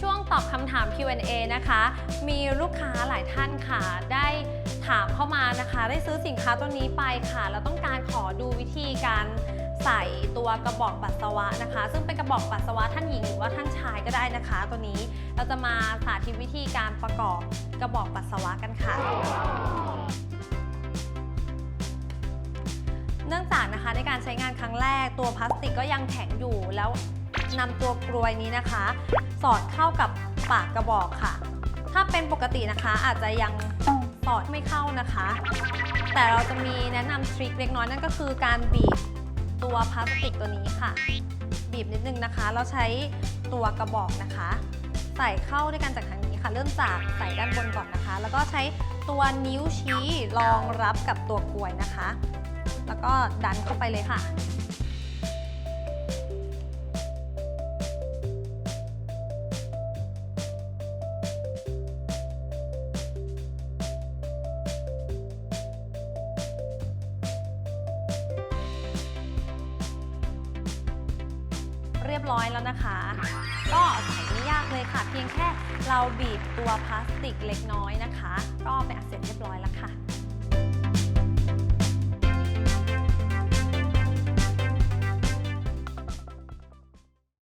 ช่วงตอบคำถาม Q&A นะคะ มีลูกค้าหลายท่านค่ะ ได้ถามเข้ามานะคะ ได้ซื้อสินค้าตัวนี้ไปค่ะ แล้วต้องการขอดูวิธีการใส่ตัวกระบอกปัสสาวะนะคะ ซึ่งเป็นกระบอกปัสสาวะท่านหญิงหรือว่าท่านชายก็ได้นะคะ ตัวนี้เราจะมาสาธิตวิธีการประกอบกระบอกปัสสาวะกันค่ะ เนื่องจากนะคะในการใช้งานครั้งแรกตัวพลาสติกก็ยังแข็งอยู่แล้ว นำตัวกลวยนี้นะคะ สอดเข้ากับปากกระบอกค่ะ ถ้าเป็นปกตินะคะอาจจะยังสอดไม่เข้านะคะ แต่เราจะมีแนะนำทริคเล็กน้อยนั่นก็คือการบีบตัวพลาสติกตัวนี้ค่ะ บีบนิดนึงนะคะ เราใช้ตัวกระบอกนะคะ ใส่เข้าด้วยกันจากทางนี้ค่ะ เริ่มจากใส่ด้านบนก่อนนะคะ แล้วก็ใช้ตัวนิ้วชี้รองรับกับตัวกลวยนะคะ แล้วก็ดันเข้าไปเลยค่ะ เรียบร้อยแล้วนะคะ ก็ใส่ไม่ยากเลยค่ะ เพียงแค่เราบีบตัวพลาสติกเล็กน้อยนะคะ ก็เป็น